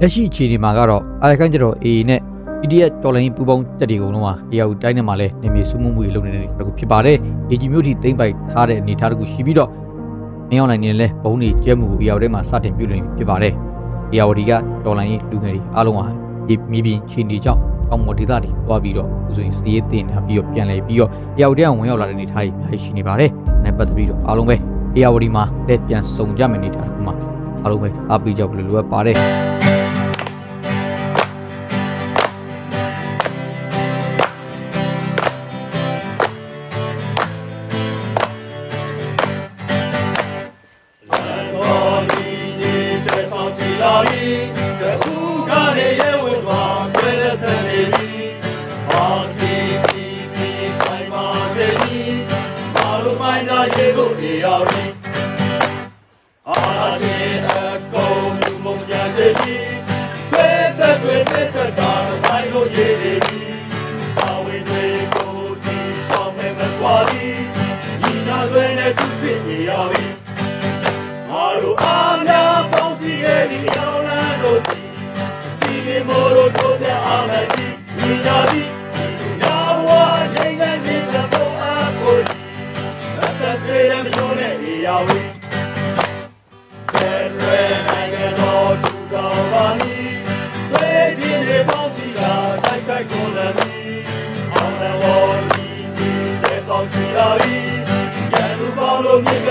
လက်ရှိအခြေအနေမှာကတော့အာရခိုင်ကျတော့ AA နဲ့ PDF တော်လိုင်းပူပေါင်းတက်တွေကုန်လုံးဟာ AR တိုင်းနဲ့မှာလည်းနေမြေစုမှုမှုတွေလုပ်နေတဲ့တခုဖြစ်ပါတယ်။ AG မျိုးထိသိမ့်ပိုက်ထားတဲ့အနေအထားတစ်ခုရှိပြီးတော့မင်းအောင်လိုင်းနေလည်းဘုံတွေကျဲမှုကို AR ထဲမှာစတင်ပြုလုပ်နေဖြစ်ပါတယ်။ AR ဒီကတော်လိုင်းလူငယ်တွေအားလုံးဟာဒီမြေပြင်ခြေနေကြောင့်အောက်မော်ဒေသတွေတွားပြီးတော့ဥဆိုရင်စီးရေးတင်တာပြီးတော့ပြန်လဲပြီးတော့ AR တဲအောင်ဝင်ရောက်လာတဲ့အနေအထားကြီးအများကြီးရှိနေပါတယ်။နဲ့ပတ်သက်ပြီးတော့အားလုံးပဲ AR ဒီမှာလက်ပြန်စုံကြမယ်နေတာဒီမှာအားလုံးပဲအားပေးကြဖို့လိုအပ်ပါတယ်။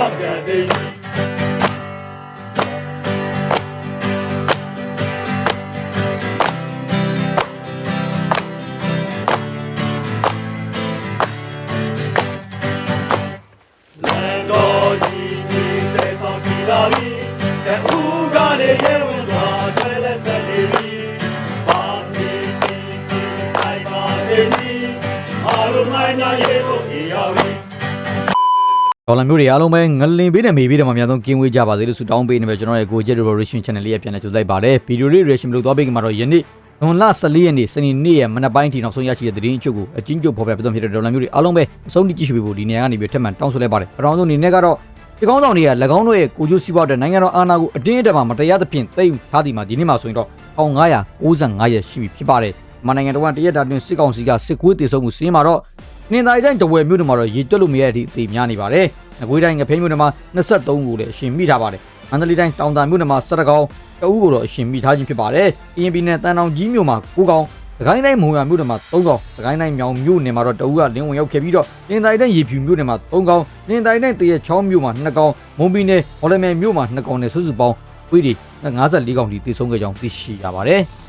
လို့မြင့် တွေအားလုံးပဲငလင်ပေးနဲ့မေးပေးတယ်မှာအများဆုံးကင်းဝေးကြပါစေလို့ဆုတောင်းပေးနေပဲကျွန်တော်ရဲ့ကိုကျက် revolution channel လေးရပြန်လဲကြိုးစားပါတယ်ဗီဒီယိုလေး reaction လို့သွားပေးကြမှာတော့ယနေ့ဇွန်လ14ရက်နေ့စနေနေ့ရဲ့မနက်ပိုင်းထိနောက်ဆုံးရရှိတဲ့သတင်းအချုပ်ကိုအချင်းချုပ်ဖော်ပြပြသွင်းဖြစ်တဲ့ဒေါ်လာမျိုးတွေအားလုံးပဲအဆုံးထိကြည့်ရှုပေးဖို့ဒီနေရာကနေပြီးထပ်မံတောင်းဆိုလိုက်ပါတယ်အတောင်ဆုံးအနေနဲ့ကတော့ဒီကောင်းဆောင်တွေက၎င်းတို့ရဲ့ကိုကျိုးစီးပွားတဲ့နိုင်ငံတော်အာဏာကိုအတင်းအဓမ္မမတရားသဖြင့်သိမ်းထားသည်မှာဒီနေ့မှဆိုရင်တော့1995ရက်ရှိပြီဖြစ်ပါတယ်မနိုင်ငံတော်ကတရက်တာတွင်စစ်ကောင်စီကစစ်ကွေးတေဆုံးမှုစီးရင်မှာတော့နှင်းသားတိုင်းတဝယ်မြို့နယ်မှာတော့ရေတွက်လို့မရတဲ့အထိအသေးများနေပါတယ်။ ငကွေးတိုင်းငဖဲမြို့နယ်မှာ23ကိုလည်းအရှင်မိထားပါတယ်။မန္တလေးတိုင်းတောင်တန်မြို့နယ်မှာ17ကောင်တအူးကိုတော့အရှင်မိထားခြင်းဖြစ်ပါတယ်။ကရင်ပြည်နယ်တန်တောင်ကြီးမြို့မှာ9ကောင်စကိုင်းတိုင်းမုံရမြို့နယ်မှာ3ကောင်စကိုင်းတိုင်းမြောင်မြို့နယ်မှာတော့တအူးကလင်းဝင်ရောက်ခဲ့ပြီးတော့နှင်းသားတိုင်းရေဖြူမြို့နယ်မှာ3ကောင်နှင်းသားတိုင်းတရချောင်းမြို့မှာ2ကောင်မုံပြည်နယ်မော်လမြိုင်မြို့မှာ2ကောင်နဲ့စုစုပေါင်းဝေးတွေ54ကောင်ထိတည်ဆုံးခဲ့ကြောင်းသိရှိရပါတယ်။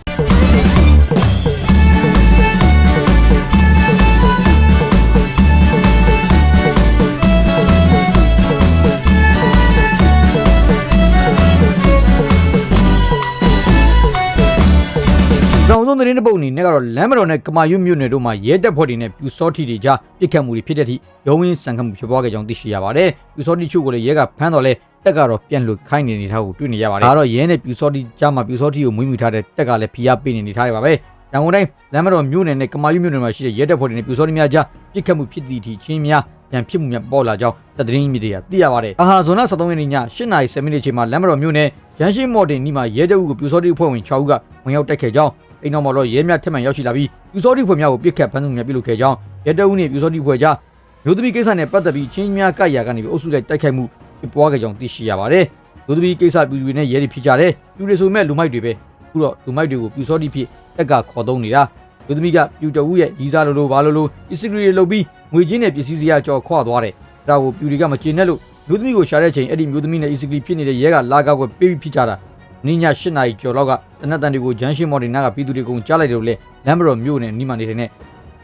တောင်စုံသတင်းတစ်ပုတ်အနေနဲ့ကတော့လမ်းမတော်နဲ့ကမာရွတ်မြို့နယ်တို့မှာရဲတပ်ဖွဲ့တွေနဲ့ပြူစောထီတွေကြားပစ်ခတ်မှုတွေဖြစ်တဲ့အထိရုံးရင်းဆန်ခတ်မှုဖြစ်ပွားခဲ့ကြောင်းသိရှိရပါတယ်။ပြူစောထီချို့ကိုလည်းရဲကဖမ်းတော်လဲတက်ကတော့ပြန်လွတ်ခိုင်းနေနေထားကိုတွေ့နေရပါတယ်။ဒါကတော့ရဲနဲ့ပြူစောထီကြားမှာပြူစောထီကိုမွေးမြူထားတဲ့တက်ကလည်းဖိအားပေးနေနေထားရပါပဲ။ရန်ကုန်တိုင်းလမ်းမတော်မြို့နယ်နဲ့ကမာရွတ်မြို့နယ်မှာရှိတဲ့ရဲတပ်ဖွဲ့တွေနဲ့ပြူစောထီများကြားပစ်ခတ်မှုဖြစ်သည့်အထိချင်းများရန်ဖြစ်မှုများပေါ်လာကြောင်းတပ်သတင်းမြစ်တွေကသိရပါတယ်။အာဟာဇွန်လ23ရက်နေ့ည8:30မိနစ်ချိန်မှာလမ်းမတော်မြို့နယ်ရန်ရှိမော်တင်နီမှာရဲတပ်ဦးကိုပြူစောထီအဖွဲ့ဝင်6ဦးကဝင်ရောက်တိုက်ခဲ့ကြောင်း အိမ်တော်မှာတော့ရဲများထက်မှန်ရောက်ရှိလာပြီးပြူစောတိဖွဲ့များကိုပြစ်ခတ်ဖမ်းဆီးများပြုလုပ်ခဲ့ကြောင်းရဲတပ်ဦးနှင့်ပြူစောတိဖွဲ့ကြားမျိုးသမီးကိစ္စနဲ့ပတ်သက်ပြီးချင်းများကပ်ရာကနေပြီးအုပ်စုလိုက်တိုက်ခိုက်မှုဖြစ်ပွားခဲ့ကြောင်းသိရှိရပါတယ်။မျိုးသမီးကိစ္စပြူတွေနဲ့ရဲတွေဖြစ်ကြတယ်။ပြူတွေဆိုမဲ့လူမိုက်တွေပဲ။အခုတော့လူမိုက်တွေကိုပြူစောတိဖြစ်တက်ကခေါ်သုံးနေတာ။မျိုးသမီးကပြူတဦးရဲ့ရီစားလိုလိုဘာလိုလိုအစ်စကရီတွေလုပ်ပြီးငွေချင်းနဲ့ပစ္စည်းစရာကြော်ခွာသွားတယ်။ဒါကိုပြူတွေကမကျေနပ်လို့မျိုးသမီးကိုရှာတဲ့ချိန်အဲ့ဒီမျိုးသမီးနဲ့အစ်စကရီဖြစ်နေတဲ့ရဲကလာကောက်ွယ်ပေးပြီးဖြစ်ကြတာ။နေ့ ည၈နာရီကျော်လောက်ကတနက်တန်တွေကိုဂျန်ရှင်းမော်ဒီနာကပြည်သူတွေကိုကြားလိုက်တယ်လို့လေလမ်းဘရော်မြို့နယ်နီးမှနေတဲ့နဲ့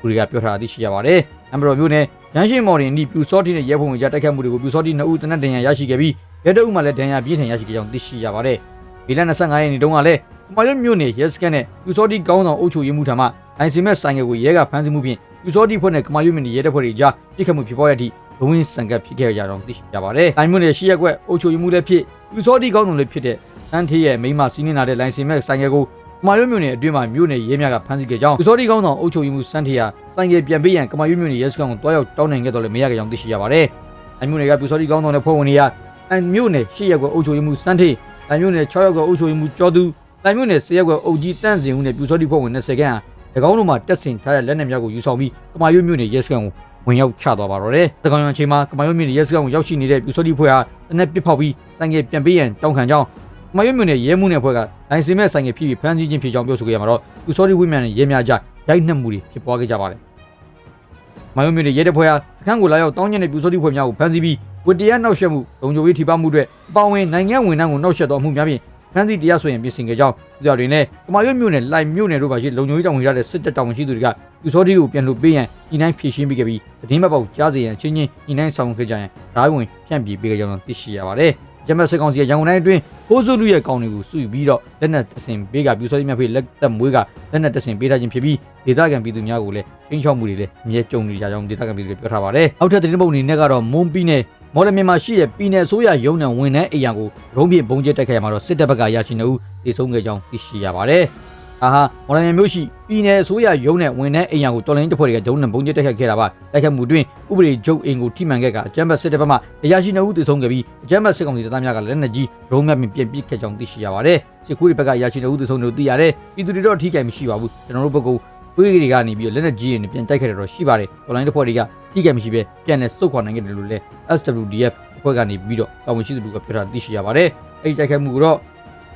လူတွေကပြောထားတာသိရှိရပါတယ်။လမ်းဘရော်မြို့နယ်ဂျန်ရှင်းမော်ဒီနီးပြူစောတိနဲ့ရဲဖုံဝင်ကြားတိုက်ခတ်မှုတွေကိုပြူစောတိနှစ်ဦးတနက်တန်ရရရှိခဲ့ပြီးရဲတအုပ်မှလည်းဒဏ်ရာပြင်းထန်ရရှိခဲ့ကြောင်းသိရှိရပါတယ်။ဒီလ25ရက်နေ့တုန်းကလည်းကမာရွတ်မြို့နယ်ရဲစခန်းနဲ့ပြူစောတိကောင်းဆောင်အုပ်ချုပ်ရေးမှူးထံမှလိုင်စင်မဲ့ဆိုင်ကယ်ကိုရဲကဖမ်းဆီးမှုဖြင့်ပြူစောတိဖွဲ့နဲ့ကမာရွတ်မြို့နယ်ရဲတပ်ဖွဲ့တွေကြားပြစ်ခတ်မှုဖြစ်ပေါ်ရသည့်ဘဝင်းစံကပ်ဖြစ်ခဲ့ကြကြောင်းသိရှိရပါတယ်။တိုင်းမြို့နယ်ရှိရက်ကွက်အုပ်ချုပ်ရေးမှူးလည်းဖြစ်ပြူစောတိကောင်းဆောင်လည်းဖြစ်တဲ့ တန်းထေးရဲ့မိန်းမစီးနှင်းလာတဲ့လိုင်စင်မဲ့ဆိုင်ကယ်ကိုကမာရွတ်မြို့နယ်အတွင်းမှာမြို့နယ်ရဲများကဖမ်းဆီးခဲ့ကြောင်းပြူစောတိကောင်းဆောင်အုပ်ချုပ်ရေးမှူးစန်းထေးဟာဆိုင်ကယ်ပြန်ပေးရန်ကမာရွတ်မြို့နယ်ရဲစခန်းကိုတွားရောက်တောင်းနိုင်ခဲ့တော်လည်းမရခဲ့ကြောင်းသိရှိရပါတယ်။တိုင်းမြို့နယ်ကပြူစောတိကောင်းဆောင်တဲ့ဖွဲ့ဝင်တွေကတန်မြို့နယ်ရှိရက်ကွက်အုပ်ချုပ်ရေးမှူးစန်းထေးတန်မြို့နယ်6ရက်ကွက်အုပ်ချုပ်ရေးမှူးကျော်သူတိုင်မြို့နယ်ဆေးရက်ကွယ်အုပ်ကြီးတန့်စင်ဦးနဲ့ပြူစောတိဖွဲ့ဝင်20ခန့်ဟာ၎င်းတို့မှတက်ဆင်ထားတဲ့လက်နက်များကိုယူဆောင်ပြီးကမာရွတ်မြို့နယ်ရဲစခန်းကိုဝင်ရောက်ချသွားပါတော့တယ်။တကောင်ရံချိန်မှာကမာရွတ်မြို့နယ်ရဲစခန်းကိုရောက်ရှိနေတဲ့ပြူစောတိဖွဲ့ဟာတနက်ပစ်ဖောက်ပြီးဆိုင်ငယ်ပြန်ပေးရန်တောင်းခံကြောင်းက မာရွတ်မြို့နယ်ရဲမှုနယ်ဖွဲ့ကလိုင်စင်မဲ့ဆိုင်ငယ်ဖြစ်ပြီးဖမ်းဆီးခြင်းဖြစ်ကြောင်းပြောဆိုခဲ့ရမှာတော့ပြူစောတိဝိမြန်နဲ့ရဲများကြားရိုက်နှက်မှုတွေဖြစ်ပွားခဲ့ကြပါတယ်။မာရွတ်မြို့နယ်ရဲတပ်ဖွဲ့ဟာစခန်းကိုလာရောက်တောင်းကျင်တဲ့ပြူစောတိဖွဲ့များကိုဖမ်းဆီးပြီးဝတ္တရားနှောက်ယှက်မှုလုံခြုံရေးထိပါမှုတွေအပေါဝင်နိုင်ငံဝန်ထမ်းကိုနှောက်ယှက်သောအမှုများဖြင့်ဖမ်းဆီးတရားစွဲရင်ပြင်ဆင်ခဲ့ကြောင်းသူတို့တွေနဲ့ကမာရွတ်မြို့နယ်လိုင်မြို့နယ်တို့ပါရှိလုံခြုံရေးတောင်းဝင်ရတဲ့စစ်တပ်တောင်းဝင်ရှိသူတွေကပြူစောတိကိုပြန်လွှတ်ပေးရန်ဤနိုင်ဖြည့်ရှင်းပေးခဲ့ပြီးသတင်းမပေါက်ကြားစေရန်ချင်းချင်းဤနိုင်ဆောင်ခဲ့ကြရန်ဓာတ်ဝင်ဖြန့်ပြေးပေးခဲ့ကြောင်းသိရှိရပါတယ်။ ဂျမတ်စစ်ကောင်စီရဲ့ရန်ကုန်တိုင်းအတွင်းပိုးစုလူရဲ့ကောင်တွေကိုစုယူပြီးတော့လက်နက်တဆင်ပေးကပြူစောတိများဖေးလက်သက်မွေးကလက်နက်တဆင်ပေးထားခြင်းဖြစ်ပြီးဒေသခံပြည်သူများကိုလည်းချင်းချောက်မှုတွေလည်းအမြဲကြုံနေကြကြောင်းဒေသခံပြည်သူတွေပြောထားပါတယ်။အောက်ထပ်သတင်းပုတ်အနေနဲ့ကတော့မွန်ပြည်နယ်မော်လမြန်မာရှိတဲ့ပြည်နယ်အစိုးရရုံးနယ်ဝန်ထမ်းအိမ်ယာကိုရုံးပြဘုံကျက်တက်ခဲ့ရမှာတော့စစ်တပ်ဘက်ကရရှိနေဦးတည်ဆုံးခဲ့ကြောင်းသိရှိရပါတယ်။ အာဟာမော်လမြိုင်မြို့ရှိပြည်နယ်အစိုးရရုံးနယ်ဝန်ထမ်းအိမ်ယာကိုတော်လိုင်းတပ်ဖွဲ့တွေကဒုံးနဲ့ဘုံကျက်တက်ခတ်ခဲ့တာပါ။တိုက်ခတ်မှုတွင်ဥပဒေချုပ်အိမ်ကိုထိမှန်ခဲ့ကအကြမ်းဖက်စစ်တပ်ဘက်မှရရှိနေဦးတည်ဆုံးခဲ့ပြီးအကြမ်းဖက်စစ်ကောင်စီတပ်သားများကလက်နက်ကြီးရုံးမြတ်ပြင်ပြစ်ပစ်ခဲ့ကြောင်းသိရှိရပါတယ်။စစ်ကူတွေဘက်ကရရှိနေဦးတည်ဆုံးလို့သိရတယ်။ပြည်သူတွေတော့အထီးကျန်မရှိပါဘူး။ကျွန်တော်တို့ဘက်ကသွေးတွေကနေပြီးလက်နက်ကြီးတွေနဲ့ပြန်တိုက်ခဲ့တယ်တော့ရှိပါတယ်။တော်လိုင်းတပ်ဖွဲ့တွေကထိကျန်မရှိပဲပြန်လဲစုတ်ခွာနိုင်ခဲ့တယ်လို့လဲ SWDF အဖွဲ့ကနေပြီးတော့တာဝန်ရှိသူတွေကပြောတာသိရှိရပါတယ်။အဲဒီတိုက်ခိုက်မှုကတော့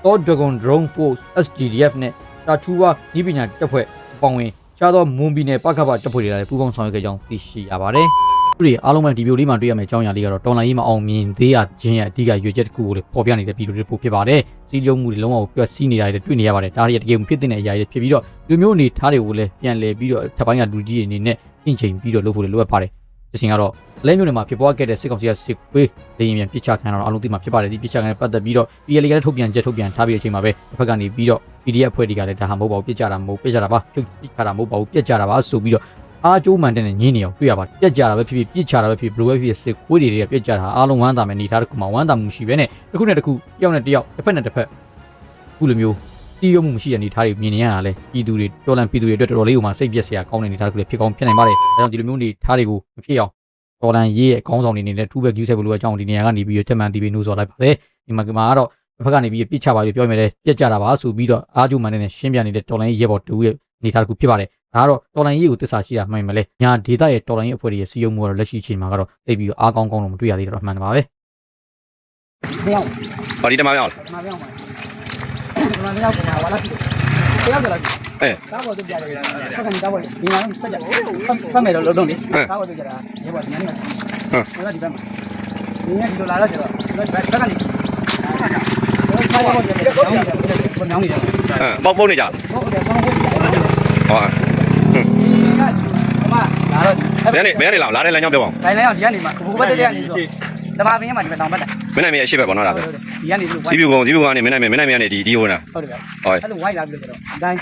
Thor Dragon Drone Force SGDF နဲ့ တာထူဝါဤပညာတပ်ဖွဲ့အပေါင်းဝင်ခြားသောမွန်ပြည်နယ်ပကပတပ်ဖွဲ့တွေလည်းပူးပေါင်းဆောင်ရွက်ခဲ့ကြောင်းသိရှိရပါတယ်။သူတွေအားလုံးပဲဒီဗီဒီယိုလေးမှာတွေ့ရမယ့်အကြောင်းအရာလေးကတော့တော်လိုင်းရေးမအောင်မြင်သေးရခြင်းရဲ့အဓိကရွေချက်တစ်ခုကိုလည်းပေါ်ပြနေတဲ့ဗီဒီယိုလေးပို့ဖြစ်ပါတယ်။စီးလုံးမှုတွေလုံးဝပျက်စီးနေတာတွေတွေ့နေရပါတယ်။ဒါတွေတကယ်ဖြစ်တဲ့အရာတွေဖြစ်ပြီးတော့ဒီမျိုးအနေထားတွေကိုလည်းပြန်လည်ပြီးတော့ထပ်ပိုင်းကလူကြီးအနေနဲ့ပြင်ချိန်ပြီးတော့လုပ်ဖို့လည်းလိုအပ်ပါတယ်။ ဒီစဉ်ကတော့လဲမျိုးတွေမှာဖြစ်ပွားခဲ့တဲ့စစ်ကောင်စီကစစ်ကွေးလေရင်ပြန်ပြစ်ချခံရတော့အလုံးသိမှာဖြစ်ပါတယ်ဒီပြစ်ချခံတဲ့ပတ်သက်ပြီးတော့ PL ကလည်းထုတ်ပြန်ချက်ထုတ်ပြန်ထားပြီးတဲ့အချိန်မှာပဲတစ်ဖက်ကနေပြီးတော့ PDF အဖွဲ့တွေကလည်းဒါဟာမဟုတ်ပါဘူးပြစ်ကြတာမဟုတ်ပြစ်ကြတာပါပြုတ်ပြစ်ချတာမဟုတ်ပါဘူးပြစ်ကြတာပါဆိုပြီးတော့အားကျိုးမှန်တဲ့နဲ့ညင်းနေအောင်တွေ့ရပါတယ်ပြစ်ကြတာပဲဖြစ်ဖြစ်ပြစ်ချတာပဲဖြစ်ဖြစ်ဘယ်လိုပဲဖြစ်ဖြစ်စစ်ကွေးတွေကပြစ်ကြတာအားလုံးဝမ်းသာမယ်နေထားတစ်ခုမှဝမ်းသာမှုမရှိဘဲနဲ့တစ်ခုနဲ့တစ်ခုတယောက်နဲ့တယောက်တစ်ဖက်နဲ့တစ်ဖက်ခုလိုမျိုး တီးရုံမှုမရှိတဲ့အနေထားတွေမြင်နေရတာလဲပြည်သူတွေတော်လန်ပြည်သူတွေအတွက်တော်တော်လေးကိုမှစိတ်ပြက်စရာကောင်းတဲ့အနေထားတစ်ခုလည်းဖြစ်ကောင်းဖြစ်နိုင်ပါတယ်ဒါကြောင့်ဒီလိုမျိုးအနေထားတွေကိုမဖြစ်အောင်တော်လန်ရေးရဲ့အကောင်းဆောင်တွေအနေနဲ့ထူးပဲ view ဆက်ဖို့လိုအပ်ကြောင်းဒီနေရာကနေပြီးတော့တက်မှန်တီးပြီးနှိုးဆော်လိုက်ပါတယ်ဒီမှာကမှာကတော့တစ်ဖက်ကနေပြီးပြစ်ချပါလို့ပြောမြဲလဲပြက်ကြတာပါဆိုပြီးတော့အားကျုံမှန်တဲ့ရှင်းပြနေတဲ့တော်လန်ရေးရဲ့ဘော်တူရဲ့အနေထားတစ်ခုဖြစ်ပါတယ်ဒါကတော့တော်လန်ရေးကိုတစ္ဆာရှိတာမှန်မလဲညာဒေတာရဲ့တော်လန်ရေးအဖွဲ့တွေရဲ့စီယုံမှုကတော့လက်ရှိအချိန်မှာကတော့တိတ်ပြီးတော့အားကောင်းကောင်းတော့မတွေ့ရသေးတော့အမှန်ပါပဲမရောက်ဟောဒီတမရောက်လားမပြောင်းပါဘူးမပြောင်းဘူးဝါလာပြီတယောက်တော့ပြီအဲကားပေါ်သူပြရတယ်ဆက်ကနေကားပေါ်ဒီမှာဆက်ကြဖတ်မယ်တော့လုံးလုံးလေကားပေါ်သူကြတာရေပေါ်ဒီနေ့ဟမ်ဒီဘ က်မှာဒီနေ့ဒီလိုလာတော့ကျတော့ဘက်ဘက်ကနေကားပေါ်ကျတော့ညောင်းနေတယ်ညောင်းနေ တယ်အဲပေါက်ပုတ်နေကြလားဟုတ်တယ်ကောင်းဟုတ်တယ်ဟောဒီကမလာတော့ဘယ်ကနေဘယ်ကနေလာလာတဲ့လမ်းကြောင်းပြောပါဦးတိုင်းလိုက်အောင်ဒီကနေမှဘုဘက်တက်ကနေဆိုတမပင်းမှာဒီဘက်တောင်ဘက်တာမင်းနိုင်မင်းအရှိပဲပေါ့နော်ဒါဆိုဒီကနေလို့စီးပြူကုန်းစီးပြူကုန်းကနေမင်းနိုင်မင်းမင်းနိုင်မင်းကနေဒီဒီဟိုနာဟုတ်တယ်ဗျဟောအဲ့လိုဝိုက်လာပြီးတော့အတိုင်း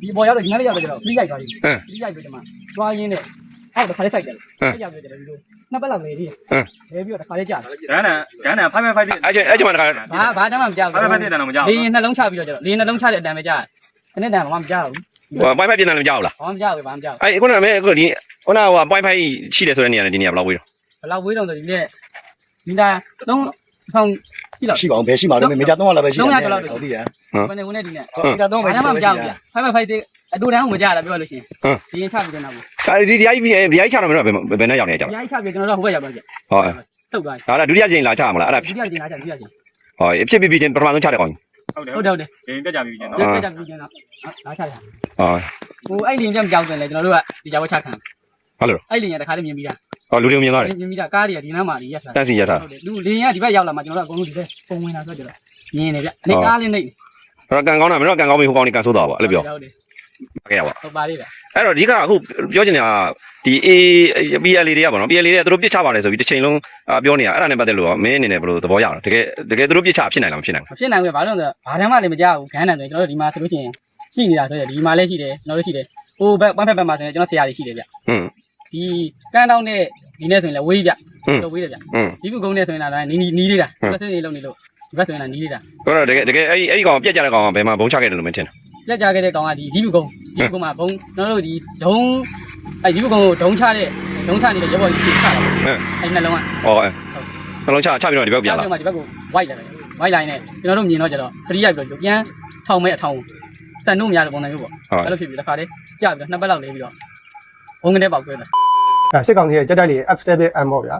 ဒီပေါ်ရောက်တော့ဒီနားလေးရောက်တော့ကျတော့ပြီးရိုက်သွားပြီဟမ်ပြီးရိုက်ပြီးတော့မှတွားရင်းနဲ့အောက်တစ်ခါလေးစိုက်တယ်စိုက်ရပြီးတော့ဒီလိုနှစ်ပတ်လောက်နေသေးတယ်ဟမ်လဲပြီးတော့တစ်ခါလေးကြာတယ်ဂန်းနံဂန်းနံဖိုင်ဖိုင်ဖိုင်တိအဲ့ချင်းအဲ့ချင်းမှာတခါဘာဘာတမ်းမှမကြောက်ဖိုင်ဖိုင်ဖိုင်တိတန်တော့မကြောက်လေရင်နှလုံးချပြီးတော့ကျတော့လေရင်နှလုံးချတဲ့အတန်ပဲကြာတယ်တနေ့တန်မှမကြောက်ဘူးဟိုပိုင်ဖိုင်ပြင်တယ်လည်းမကြောက်လားဘာမှမကြောက်ဘူးဘာမှမကြောက်အဲ့ခုနကမင်းခုဒီခုနကဟိုပိုင်ဖိုင်ရှိတယ်ဆိုတဲ့နေရာနဲ့ဒီနေရာဘယ်လောက်ဝေးတော့ဘယ်လောက်ဝေးတော့ဆိုဒီနေ့ ဒီနာသုံးထောင်ကြည့်လောက်ရှိပါအောင်ဘယ်ရှိမှာလဲမေဂျာ300လောက်ပဲရှိတယ်ဟုတ်ပြီရဘယ်နဲ့ဝင်နေဒီနေ့မေဂျာ300ပဲဘာရှိမှတယ်မကြောက်ဘူးဖိုင်ဖိုင်ဖိုင်တဲ့အတူတန်းကိုမကြောက်တာပြောလို့ရှိရင်ဒီရင်ချပြီးတော့နောက်ဘူးအဲ့ဒီဒီအိုက်ဒီအိုက်ချတော့မင်းတို့ဘယ်ဘယ်နဲ့ရောက်နေကြဒီလားအိုက်ချပြီးကျွန်တော်တို့ဟိုဘက်ရောက်သွားကြဟောစုတ်သွားဒါကဒုတိယချိန်လာချမလားအဲ့ဒါဒီကဒီနာချဒီကချဟောဖြစ်ဖြစ်ဖြစ်ချင်းပထမဆုံးချတဲ့ကောင်ဟုတ်တယ်ဟုတ်တယ်ဟုတ်တယ်ဒီတက်ကြပြီကျင်လနော်က်ပြတ်ပြီးကျွန်တော်လာချတယ်ဟောဟိုအဲ့လင်းပြတ်ကြောက်တယ်လေကျွန်တော်တို့ကဒီကြောက်ချခံဟုတ်လို့အဲ့လင်းရတခါလေးမြင်ပြီးတာ ဟောလူတွေမြင်သွားတယ်မြင်ပြီးတာကားတွေကဒီနားမှာကြီးရက်ထားတန်းစီရထားဟုတ်တယ်လူလင်းရဒီဘက်ရောက်လာမှကျွန်တော်တို့အကုန်လုံးဒီဘက်ပုံဝင်လာဆိုကြတော့မြင်နေဗျနေကားလေးနေအဲ့တော့ကန်ကောင်းတာမင်းတို့ကန်ကောင်းပြီဟိုကောင်นี่ကန်ဆိုးတော့ပါအဲ့လိုပြောဟုတ်တယ်ခဲ့ရပါဟုတ်ပါလေးဗျအဲ့တော့ဒီကအခုပြောချင်တာဒီ A PL တွေကပေါ့နော် PL တွေကသူတို့ပြစ်ချပါတယ်ဆိုပြီးတစ်ချိန်လုံးပြောနေတာအဲ့ဒါနဲ့ပတ်သက်လို့မင်းအနေနဲ့ဘယ်လိုသဘောရလဲတကယ်တကယ်သူတို့ပြစ်ချဖြစ်နိုင်လားမဖြစ်နိုင်မဖြစ်နိုင်ဘူးဘာလို့လဲဘာတမ်းမှလည်းမကြောက်ဘူးခန်းတယ်ဆိုကျွန်တော်တို့ဒီမှာဆိုလို့ရှိရင်ရှိနေတာဆိုရဒီမှာလည်းရှိတယ်ကျွန်တော်တို့ရှိတယ်ဟိုဘက်ပန်းဖက်ဘက်မှာဆိုရင်ကျွန်တော်ဆရာကြီးရှိတယ်ဗျဘူးဒီကန်းတောင်းနဲ့ ဒီနဲ့ဆိုရင်လည်းဝေးဗျဟွန်းတော့ဝေးတယ်ဗျဟွန်းဒီကုကုန်းနဲ့ဆိုရင်လည်းနီးနီးနီးလေးတာဟွန်းဘက်စင်းနေလုံးနေလို့ဒီဘက်ဆိုရင်လည်းနီးလေးတာဟုတ်တော့တကယ်တကယ်အဲ့ဒီအဲ့ဒီကောင်ပြက်ကြတဲ့ကောင်ကဘယ်မှာဘုံချခဲ့တယ်လို့မင်းထင်တာလက်ကြခဲ့တဲ့ကောင်ကဒီဒီကုကုန်းဒီကုကုန်းမှာဘုံကျွန်တော်တို့ဒီဒုံအဲဒီကုကုန်းကိုဒုံချတဲ့ဒုံချနေတဲ့ရပ်ပေါ်ကြီးချတာအဲ့နှလုံးကဟောအဲ့နှလုံးချချပြီးတော့ဒီဘက်ပြန်လာဒီဘက်ကို white လာတယ် white line နဲ့ကျွန်တော်တို့မြင်တော့ကျတော့ free ရိုက်ပြီးတော့ပြန်ထောထောင်မဲ့အထောင်စံနှုတ်များတဲ့ပုံစံမျိုးပေါ့ဟုတ်အဲ့လိုဖြစ်ပြီးတစ်ခါတည်းကြာပြီးတော့နှစ်ပတ်လောက်နေပြီးတော့ဘုံကနေပေါက်ခွဲတယ် အဲစစ်ကောင်စီရဲ့ကြက်တိုက်လေ F7M ပေါ့ဗျာ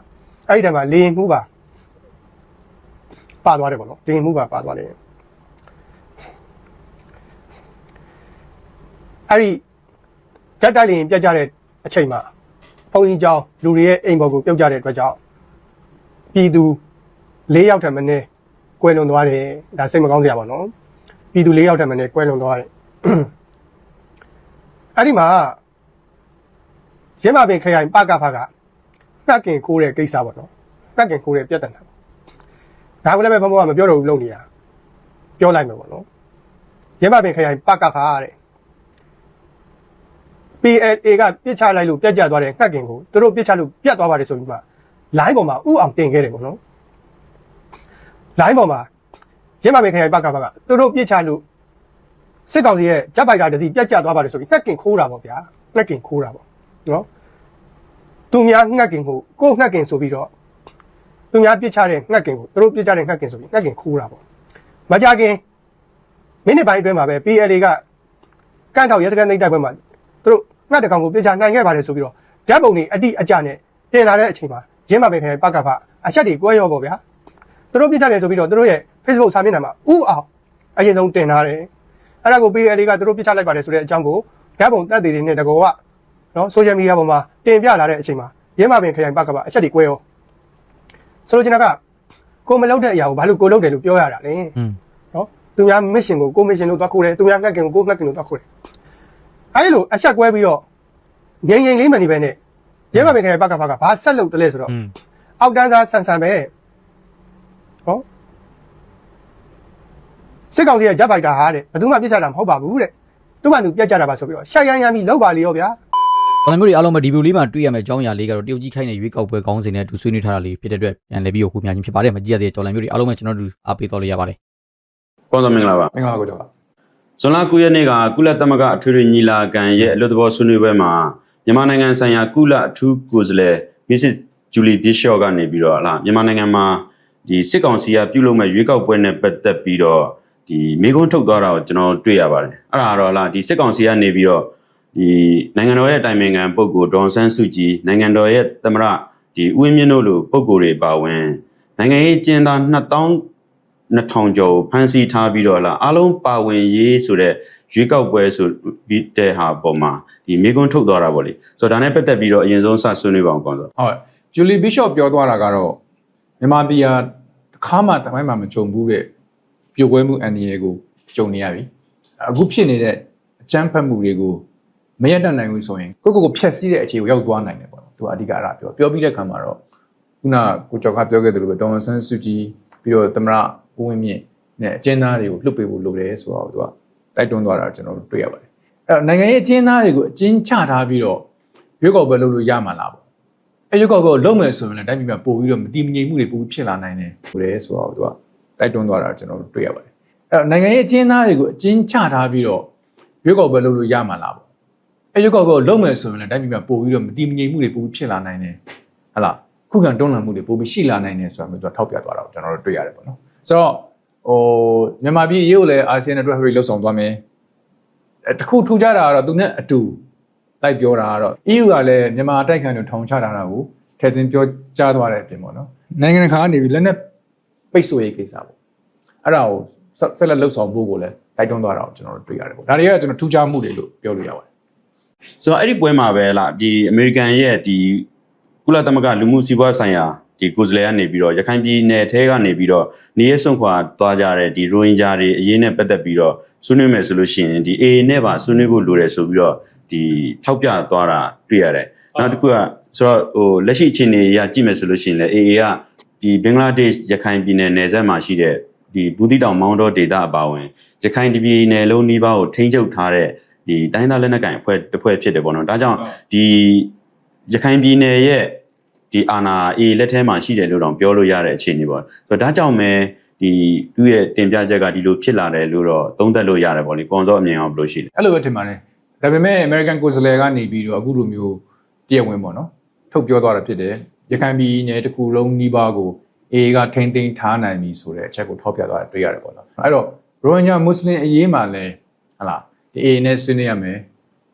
အဲ့ဒီတည်းမှာလေရင်မှုပါပါသွားတယ်ပေါ့နော်လေရင်မှုပါပါသွားတယ်အဲ့ဒီကြက်တိုက်လေရင်ပြတ်ကြတဲ့အချိန်မှာဘုံကြီးကျောင်းလူတွေရဲ့အိမ်ပေါ်ကိုပြုတ်ကြတဲ့အတွက်ကြောင့်ပြည်သူ၄ယောက်ထက်မနည်းကွယ်လွန်သွားတယ်ဒါစိတ်မကောင်းစရာပါနော်ပြည်သူ၄ယောက်ထက်မနည်းကွယ်လွန်သွားတယ်အဲ့ဒီမှာ ရင်းမပင်ခရိုင်ပကဖကကတ်ကင်ခိုးတဲ့ကိစ္စပေါ့နော်ကတ်ကင်ခိုးတဲ့ပြဿနာပေါ့ဒါကလည်းပဲဘုံဘုံကမပြောတော့ဘူးလုပ်နေတာပြောလိုက်မယ်ပေါ့နော်ရင်းမပင်ခရိုင်ပကဖတဲ့ PLA ကပြစ်ချလိုက်လို့ပြက်ကျသွားတဲ့ကတ်ကင်ကိုသူတို့ပြစ်ချလို့ပြတ်သွားပါတယ်ဆိုပြီးမှ line ပေါ်မှာဥအောင်တင်ခဲ့တယ်ပေါ့နော် line ပေါ်မှာရင်းမပင်ခရိုင်ပကဖကသူတို့ပြစ်ချလို့စစ်ကောင်စီရဲ့ဂျက်ပိုက်တာတစ်စီးပြက်ကျသွားပါတယ်ဆိုပြီးကတ်ကင်ခိုးတာပေါ့ဗျာကတ်ကင်ခိုးတာပေါ့ နော်သူများငှက်ကင်ကိုကိုယ်ငှက်ကင်ဆိုပြီးတော့သူများပြစ်ချတဲ့ငှက်ကင်ကိုသူတို့ပြစ်ချတဲ့ငှက်ကင်ဆိုပြီးငှက်ကင်ခိုးတာပေါ့မကြခင်မိနစ်ပိုင်းအတွင်းမှာပဲ PLA ကကန့်ထောက်ရဲစခန်းသိမ်းတိုက်ပွဲမှာသူတို့ငှက်တကောင်ကိုပြစ်ချနိုင်ခဲ့ပါတယ်ဆိုပြီးတော့ဓာတ်ပုံတွေအတိအကျနဲ့တင်လာတဲ့အချိန်မှာရင်းမပဲခင်ပကဖအချက်တွေကွဲရောပေါ့ဗျာသူတို့ပြစ်ချတယ်ဆိုပြီးတော့သူတို့ရဲ့ Facebook စာမျက်နှာမှာဥအောင်အရင်ဆုံးတင်ထားတယ်အဲ့ဒါကို PLA ကသူတို့ပြစ်ချလိုက်ပါတယ်ဆိုတဲ့အကြောင်းကိုဓာတ်ပုံတက်သေးတွေနဲ့တကောက နော်ဆိုရှယ်မီဒီယာပေါ်မှာတင်ပြလာတဲ့အချိန်မှာရဲမပင်ခရိုင်ပကပအချက်တွေကွဲရောဆိုလိုချင်တာကကိုမလုပ်တဲ့အရာကိုဘာလို့ကိုလုပ်တယ်လို့ပြောရတာလဲနော်သူများမစ်ရှင်ကိုကိုမစ်ရှင်လို့သွားခိုးတယ်သူများငှက်ကင်ကိုကိုငှက်ကင်လို့သွားခိုးတယ်အဲဒီလိုအချက်ကွဲပြီးတော့ငြိမ်ငြိမ်လေးမှန်နေပဲနဲ့ရဲမပင်ခရိုင်ပကပကဘာဆက်လုပ်တယ်လဲဆိုတော့အောက်တန်းစားဆန်ဆန်ပဲဟုတ်စစ်ကောင်စီရဲ့ဂျက်ဖိုက်တာဟာတဲ့ဘယ်သူမှပြစ်ချတာမဟုတ်ပါဘူးတဲ့သူမှသူပြက်ကြတာပါဆိုပြီးတော့ရှာရန်ရန်ပြီးလောက်ပါလေရောဗျာ တော်လိုမျိုးတွေအားလုံးပဲဒီဗီဒီယိုလေးမှာတွေ့ရမယ့်အကြောင်းအရာလေးကတော့တရုတ်ကြီးခိုင်းတဲ့ရွေးကောက်ပွဲခေါင်းစဉ်နဲ့အတူဆွေးနွေးထားတာလေးဖြစ်တဲ့အတွက်ပြန်လည်ပြီးတော့ခုများချင်းဖြစ်ပါတယ်။မကြည့်ရသေးတဲ့တော်လိုမျိုးတွေအားလုံးပဲကျွန်တော်တို့အားပေးတော်လေးရပါတယ်ကောင်းသောမင်္ဂလာပါမင်္ဂလာပါကိုကျော်ပါဇွန်လ9ရက်နေ့ကကုလသမဂ္ဂအထွေထွေညီလာခံရဲ့အလွတ်သဘောဆွေးနွေးပွဲမှာမြန်မာနိုင်ငံဆိုင်ရာကုလအထူးကိုယ်စားလှယ် Mrs. Julie Bishop ကနေပြီးတော့ဟာမြန်မာနိုင်ငံမှာဒီစစ်ကောင်စီကပြုလုပ်မဲ့ရွေးကောက်ပွဲနဲ့ပတ်သက်ပြီးတော့ဒီမိကုန်းထုတ်သွားတာကိုကျွန်တော်တွေ့ရပါတယ်အဲ့ဒါကတော့လားဒီစစ်ကောင်စီကနေပြီးတော့ ဒီနိုင်ငံတော်ရဲ့အတိုင်ပင်ခံပုဂ္ဂိုလ်ဒေါန်ဆန်းစုကြည်နိုင်ငံတော်ရဲ့သမ္မတဒီဦးဝင်းမြင့်တို့လိုပုဂ္ဂိုလ်တွေပါဝင်နိုင်ငံရေးကျင်းသား2000 2000ကျော်ကိုဖမ်းဆီးထားပြီးတော့လာအားလုံးပါဝင်ရေးဆိုတဲ့ရွေးကောက်ပွဲဆိုပြီးတဲ့ဟာပေါ်မှာဒီမိကွန်းထုတ်သွားတာပေါ့လေဆိုတော့ဒါနဲ့ပတ်သက်ပြီးတော့အရင်ဆုံးစဆွေးနွေးပါအောင်ကောင်းဆိုဟုတ်ဂျူလီဘီရှော့ပြောသွားတာကတော့မြန်မာပြည်ဟာတစ်ခါမှတမိုင်းမှာမကြုံဘူးတဲ့ပြိုကွဲမှုအန္တရာယ်ကိုကြုံနေရပြီအခုဖြစ်နေတဲ့အကြမ်းဖက်မှုတွေကို မရက်တတ်နိုင်ဘူးဆိုရင်ကိုယ့်ကိုယ်ကိုဖျက်ဆီးတဲ့အခြေကိုရောက်သွားနိုင်တယ်ပေါ့နော်သူကအဓိကအရာပြောပြောပြီးတဲ့ခါမှာတော့ခုနကိုကျော်ခပြောခဲ့သလိုပဲဒေါ်ဝန်ဆန်းစုကြည်ပြီးတော့သမရဦးဝင်းမြင့်နဲ့အကျဉ်းသားတွေကိုလွှတ်ပေးဖို့လိုတယ်ဆိုတော့သူကတိုက်တွန်းသွားတာကျွန်တော်တို့တွေ့ရပါတယ်အဲ့တော့နိုင်ငံရေးအကျဉ်းသားတွေကိုအကျဉ်းချထားပြီးတော့ရွေးကောက်ပွဲလုပ်လို့ရမှာလားပေါ့အဲရုပ်ကောက်ကိုလုံးမယ်ဆိုရင်လည်းတိုင်းပြည်မှာပို့ပြီးတော့မတည်မငြိမ်မှုတွေပိုပြီးဖြစ်လာနိုင်တယ်ဆိုရဲဆိုတော့သူကတိုက်တွန်းသွားတာကျွန်တော်တို့တွေ့ရပါတယ်အဲ့တော့နိုင်ငံရေးအကျဉ်းသားတွေကိုအကျဉ်းချထားပြီးတော့ရွေးကောက်ပွဲလုပ်လို့ရမှာလားပေါ့ အဲရုပ်ကောက်ကိုလုံးမယ်ဆိုရင်လည်းတိုင်းပြည်မှာပို့ပြီးတော့မတည်မငြိမ်မှုတွေပိုပြီးဖြစ်လာနိုင်တယ်ဟလာခုခံတွန်းလှန်မှုတွေပိုပြီးရှိလာနိုင်တယ်ဆိုတာမျိုးသူကထောက်ပြသွားတာကိုကျွန်တော်တို့တွေ့ရတယ်ပေါ့နော်ဆိုတော့ဟိုမြန်မာပြည်ရေးကိုလည်းအာဆီယံနဲ့တွဲပြီးလှုပ်ဆောင်သွားမယ်အဲတခုထူးခြားတာကတော့သူနဲ့အတူလိုက်ပြောတာကတော့ EU ကလည်းမြန်မာအတိုက်ခံတွေထောင်ချထားတာကိုထည့်သွင်းပြောကြားသွားတဲ့အပြင်ပေါ့နော်နိုင်ငံတကာကနေပြီးလက်နက်ပိတ်ဆို့ရေးကိစ္စပေါ့အဲ့ဒါကိုဆက်ဆက်လက်လှုပ်ဆောင်ဖို့ကိုလည်းတိုက်တွန်းသွားတာကိုကျွန်တော်တို့တွေ့ရတယ်ပေါ့ဒါတွေကကျွန်တော်ထူးခြားမှုတွေလို့ပြောလို့ရပါတယ် ဆိုတော့အဲ့ဒီပွဲမှာပဲလားဒီအမေရိကန်ရဲ့ဒီကုလသမဂ္ဂလူမှုစီးပွားဆိုင်ရာဒီကိုယ်စားလှယ်ကနေပြီးတော့ရခိုင်ပြည်နယ်ထဲကနေပြီးတော့နေရစွန့်ခွာသွားကြတဲ့ဒီရိုဟင်ဂျာတွေအရေးနဲ့ပတ်သက်ပြီးတော့ဆွေးနွေးမယ်ဆိုလို့ရှိရင်ဒီ AA နဲ့ပါဆွေးနွေးဖို့လိုတယ်ဆိုပြီးတော့ဒီထောက်ပြသွားတာတွေ့ရတယ်နောက်တစ်ခုကဆိုတော့ဟိုလက်ရှိအခြေအနေအရကြည့်မယ်ဆိုလို့ရှိရင်လည်း AA ကဒီဘင်္ဂလားဒေ့ရှ်ရခိုင်ပြည်နယ်နယ်စပ်မှာရှိတဲ့ဒီဘူးတိတောင်မောင်းတော်ဒေသအပါအဝင်ရခိုင်ပြည်နယ်လုံးနှီးပါးကိုထိန်းချုပ်ထားတဲ့ ဒီတိုင်းသားလက်နက်ကိုင်အဖွဲ့တစ်ဖွဲ့ဖြစ်တယ်ပေါ့နော်ဒါကြောင့်ဒီရခိုင်ပြည်နယ်ရဲ့ဒီအာနာအေလက်ထဲမှာရှိတယ်လို့တော့ပြောလို့ရတဲ့အခြေအနေပေါ့ဆိုတော့ဒါကြောင့်မဲဒီသူ့ရဲ့တင်ပြချက်ကဒီလိုဖြစ်လာတယ်လို့တော့သုံးသပ်လို့ရတယ်ပေါ့လေကွန်စောအမြင်အောင်ဘယ်လိုရှိလဲအဲ့လိုပဲထင်ပါတယ်ဒါပေမဲ့ American ကိုယ်စားလှယ်ကနေပြီးတော့အခုလိုမျိုးတရားဝင်ပေါ့နော်ထုတ်ပြောသွားတာဖြစ်တယ်ရခိုင်ပြည်နယ်တစ်ခုလုံးနှီးပါးကို AA ကထိမ့်သိမ်းထားနိုင်ပြီဆိုတဲ့အချက်ကိုထောက်ပြသွားတာတွေ့ရတယ်ပေါ့နော်အဲ့တော့ရိုဟင်ဂျာမွတ်စလင်အရေးမှာလည်းဟလာ ဒီ AA နဲ့ဆွေးနွေးရမယ်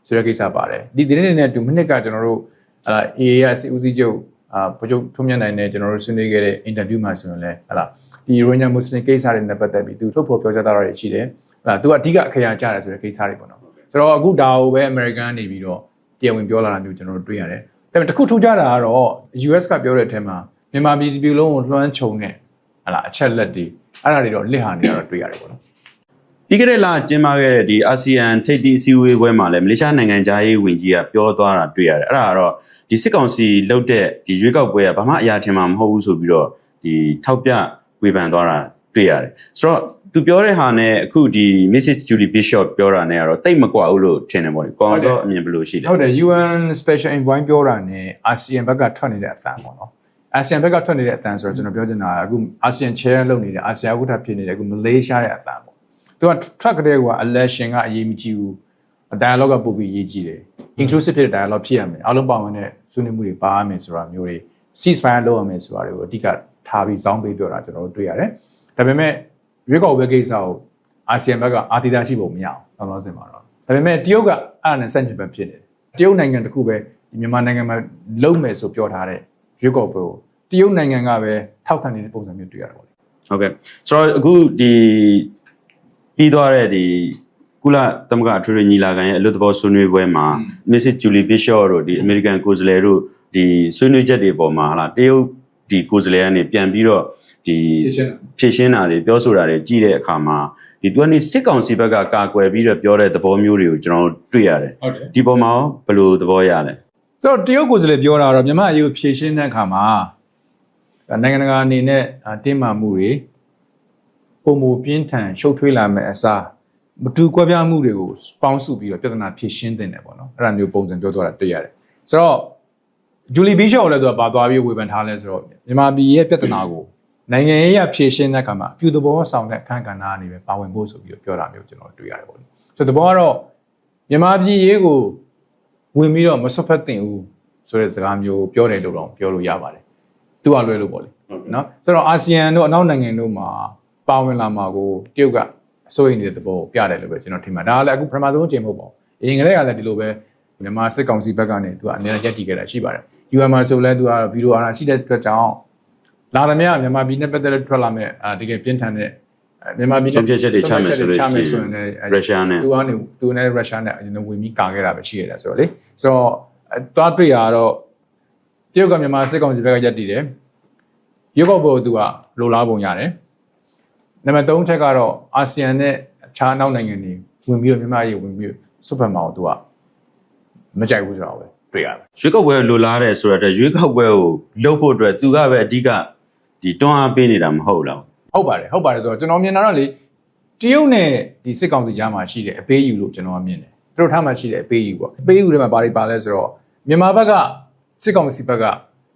ဆိုတဲ့ကိစ္စပါတယ်ဒီဒီနေ့နဲ့အတူမနစ်ကကျွန်တော်တို့ဟလာ AA ရစီဦးစီးချုပ်အာဗိုလ်ချုပ်ထုံးမြတ်နိုင်နဲ့ကျွန်တော်တို့ဆွေးနွေးခဲ့တဲ့အင်တာဗျူးမှာဆိုရင်လည်းဟလာဒီရိုဟင်ဂျာမွတ်စလင်ကိစ္စတွေနဲ့ပတ်သက်ပြီးသူထုတ်ဖော်ပြောကြားတာတွေရှိတယ်ဟလာသူကအဓိကအခရာကျတယ်ဆိုတဲ့ကိစ္စတွေပေါ့နော်ဆိုတော့အခုဒါကိုပဲအမေရိကန်ကနေပြီးတော့တရားဝင်ပြောလာတာမျိုးကျွန်တော်တို့တွေ့ရတယ်ဒါပေမဲ့တစ်ခုထူးခြားတာကတော့ US ကပြောတဲ့အထက်မှာမြန်မာပြည်ဒီပြည်လုံးကိုလွှမ်းခြုံတဲ့ဟလာအချက်လက်တွေအဲ့ဒါတွေတော့လစ်ဟာနေတာတော့တွေ့ရတယ်ပေါ့နော် ပြီးခဲ့တဲ့လကျင်းပခဲ့တဲ့ဒီအာဆီယံထိပ်သီးအစည်းအဝေးပွဲမှာလည်းမလေးရှားနိုင်ငံသားရေးဝန်ကြီးကပြောသွားတာတွေ့ရတယ်အဲ့ဒါကတော့ဒီစစ်ကောင်စီလှုပ်တဲ့ဒီရွေးကောက်ပွဲကဘာမှအရာထင်မှာမဟုတ်ဘူးဆိုပြီးတော့ဒီထောက်ပြဝေဖန်သွားတာတွေ့ရတယ်ဆိုတော့သူပြောတဲ့ဟာနဲ့အခုဒီ Mrs Julie Bishop ပြောတာနဲ့ကတော့တိတ်မကွာဘူးလို့ထင်တယ်ပေါ့လေ။ကောင်းတော့အမြင်ဘယ်လိုရှိလဲဟုတ်တယ် UN Special Envoy ပြောတာနဲ့ ASEAN ဘက်ကထွက်နေတဲ့အသံပေါ့နော် ASEAN ဘက်ကထွက်နေတဲ့အသံဆိုတော့ကျွန်တော်ပြောချင်တာကအခု ASEAN chair လုပ်နေတဲ့ ASEAN ဥက္ကဋ္ဌဖြစ်နေတဲ့အခု Malaysia ရဲ့အသံပေါ့ သူက track တဲ့ကွာ election ကအရေးမကြီးဘူး dialogue ကပို့ပြီးရေးကြည့်တယ် inclusive ဖြစ်တဲ့ dialogue ဖြစ်ရမယ်အားလုံးပါဝင်တဲ့ဆွေးနွေးမှုတွေပါရမယ်ဆိုတာမျိုးတွေ ceasefire လုပ်ရမယ်ဆိုတာတွေကိုအဓိကထားပြီးစောင်းပေးပြောတာကျွန်တော်တို့တွေ့ရတယ်ဒါပေမဲ့ရွေးကောက်ပွဲကိစ္စကို ASEAN ဘက်ကအာတိတာရှိဖို့မရအောင်တော့စင်ပါတော့ဒါပေမဲ့တရုတ်ကအဲ့ဒါနဲ့စန့်ကျင်ဘက်ဖြစ်နေတယ်တရုတ်နိုင်ငံတစ်ခုပဲဒီမြန်မာနိုင်ငံမှာလုံးမယ်ဆိုပြောထားတဲ့ရွေးကောက်ပွဲကိုတရုတ်နိုင်ငံကပဲထောက်ခံနေတဲ့ပုံစံမျိုးတွေ့ရတာပေါ့လေ။ဟုတ်ကဲ့။ဆိုတော့အခုဒီ ပြီးသွားတဲ့ဒီကုလသမဂ္ဂအထွေထွေညီလာခံရဲ့အလွတ်သဘောဆွေးနွေးပွဲမှာ Mrs Julie Bishop တို့ဒီ American ကိုယ်စားလှယ်တို့ဒီဆွေးနွေးချက်တွေပေါ်မှာဟာလားတရုတ်ဒီကိုယ်စားလှယ်ကနေပြန်ပြီးတော့ဒီဖြည့်ရှင်းတာဖြည့်ရှင်းတာတွေပြောဆိုတာတွေကြည့်တဲ့အခါမှာဒီသူကနေစစ်ကောင်စီဘက်ကကာကွယ်ပြီးတော့ပြောတဲ့သဘောမျိုးတွေကိုကျွန်တော်တို့တွေ့ရတယ်ဟုတ်တယ်ဒီပေါ်မှာရောဘယ်လိုသဘောရလဲဆိုတော့တရုတ်ကိုယ်စားလှယ်ပြောတာတော့မြန်မာအရေးကိုဖြည့်ရှင်းတဲ့အခါမှာဒါနိုင်ငံတကာအနေနဲ့အာတင်းမာမှုတွေ ပုံမူပြင်းထန်ရှုပ်ထွေးလာမဲ့အစားမတူကွဲပြားမှုတွေကိုပေါင်းစုပြီးတော့ပြဿနာဖြည့်ရှင်းတင်တယ်ပေါ့နော်အဲ့ဒါမျိုးပုံစံပြောသွားတာတွေ့ရတယ်ဆိုတော့ဂျူလီဘီရှော့ကိုလည်းသူကပါသွားပြီးဝေဖန်ထားလဲဆိုတော့မြန်မာပြည်ရဲ့ပြဿနာကိုနိုင်ငံရေးရဖြည့်ရှင်းတဲ့အခါမှာအပြုသဘောဆောင်တဲ့အခန်းကဏ္ဍအနေနဲ့ပါဝင်ဖို့ဆိုပြီးတော့ပြောတာမျိုးကျွန်တော်တွေ့ရတယ်ပေါ့လေဆိုတော့သဘောကတော့မြန်မာပြည်ရေးကိုဝင်ပြီးတော့မဆွတ်ဖက်တင်ဘူးဆိုတဲ့စကားမျိုးပြောတယ်လို့တော့ပြောလို့ရပါတယ်။သူကလွဲလို့ပေါ့လေနော်ဆိုတော့အာဆီယံတို့အနောက်နိုင်ငံတို့မှာ ပါဝင်လာမှာကိုတရုတ်ကအစိုးရနေတဲ့သဘောကိုပြတယ်လို့ပဲကျွန်တော်ထင်ပါတယ်။ဒါကလည်းအခုပထမဆုံးအကြိမ်မဟုတ်ပါဘူး။အရင်ကတည်းကလည်းဒီလိုပဲမြန်မာစစ်ကောင်စီဘက်ကနေသူကအများကြီးရက်တည်ခဲ့တာရှိပါတယ်။ UN မှာဆိုလဲသူကဗီဒီယိုအာဏာရှိတဲ့အတွက်ကြောင့်လာသမျှမြန်မာပြည်နဲ့ပတ်သက်တဲ့ထွက်လာမဲ့အာတကယ်ပြင်းထန်တဲ့အဲမြန်မာပြည်နဲ့ဆုံးဖြတ်ချက်တွေချမယ်ဆိုလို့ရှိရင်ချမယ်ဆိုရင်လည်းရုရှားနဲ့သူကနေသူနဲ့ရုရှားနဲ့အရင်ကဝင်ပြီးကာခဲ့တာပဲရှိရတယ်ဆိုတော့လေဆိုတော့အဲသွားတွေ့ရတော့တရုတ်ကမြန်မာစစ်ကောင်စီဘက်ကရက်တည်တယ်ရုပ်ောက်ပေါ်သူကလိုလားပုံရတယ် နံပါတ်3ချက်ကတော့အာဆီယံနဲ့အခြားနောက်နိုင်ငံတွေဝင်ပြီးတော့မြန်မာရေးဝင်ပြီးစွတ်ဖက်မှာတော့သူကမကြိုက်ဘူးဆိုတော့ပဲတွေ့ရတယ်ရွေးကောက်ပွဲလိုလားတယ်ဆိုတော့ရွေးကောက်ပွဲကိုလှုပ်ဖို့အတွက်သူကပဲအဓိကဒီတွန်းအားပေးနေတာမဟုတ်လားဟုတ်ပါတယ်ဟုတ်ပါတယ်ဆိုတော့ကျွန်တော်မြင်တာတော့လေတရုတ်နဲ့ဒီစစ်ကောင်စီကြားမှာရှိတဲ့အပေးယူလို့ကျွန်တော်ကမြင်တယ်သူတို့ထားမှာရှိတဲ့အပေးယူပေါ့အပေးယူတွေမှာဘာတွေပါလဲဆိုတော့မြန်မာဘက်ကစစ်ကောင်စီဘက်က